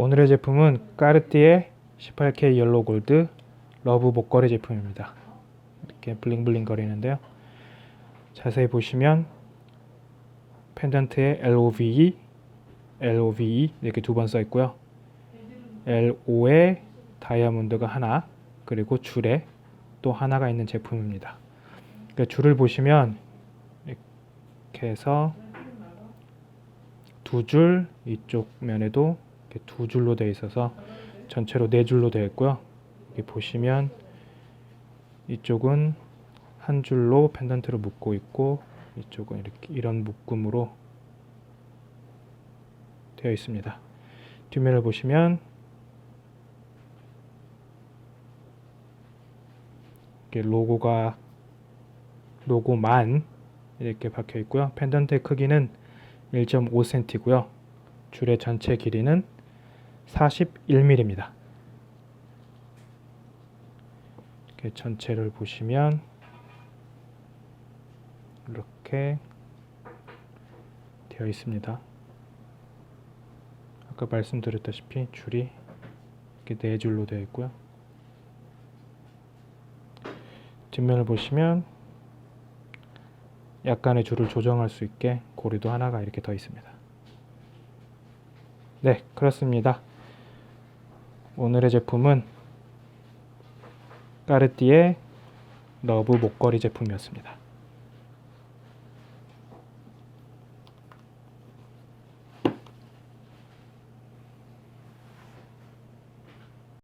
오늘의 제품은 까르띠에 18K 옐로우 골드 러브 목걸이 제품입니다. 이렇게 블링블링 거리는데요. 자세히 보시면 펜던트에 LOVE, LOVE 이렇게 두 번 써 있고요. LO에 다이아몬드가 하나, 그리고 줄에 또 하나가 있는 제품입니다. 그 줄을 보시면 이렇게 해서 두 줄, 이쪽 면에도 두 줄로 되어 있어서 전체로 네 줄로 되어 있고요. 여기 보시면 이쪽은 한 줄로 펜던트를 묶고 있고 이쪽은 이렇게 이런 묶음으로 되어 있습니다. 뒷면을 보시면 이렇게 로고가 로고만 이렇게 박혀 있고요. 펜던트의 크기는 1.5cm고요. 줄의 전체 길이는 41mm입니다. 이렇게 전체를 보시면 이렇게 되어 있습니다. 아까 말씀드렸다시피 줄이 이렇게 네 줄로 되어 있고요. 뒷면을 보시면 약간의 줄을 조정할 수 있게 고리도 하나가 이렇게 더 있습니다. 네, 그렇습니다. 오늘의 제품은 까르띠에 러브 목걸이 제품이었습니다.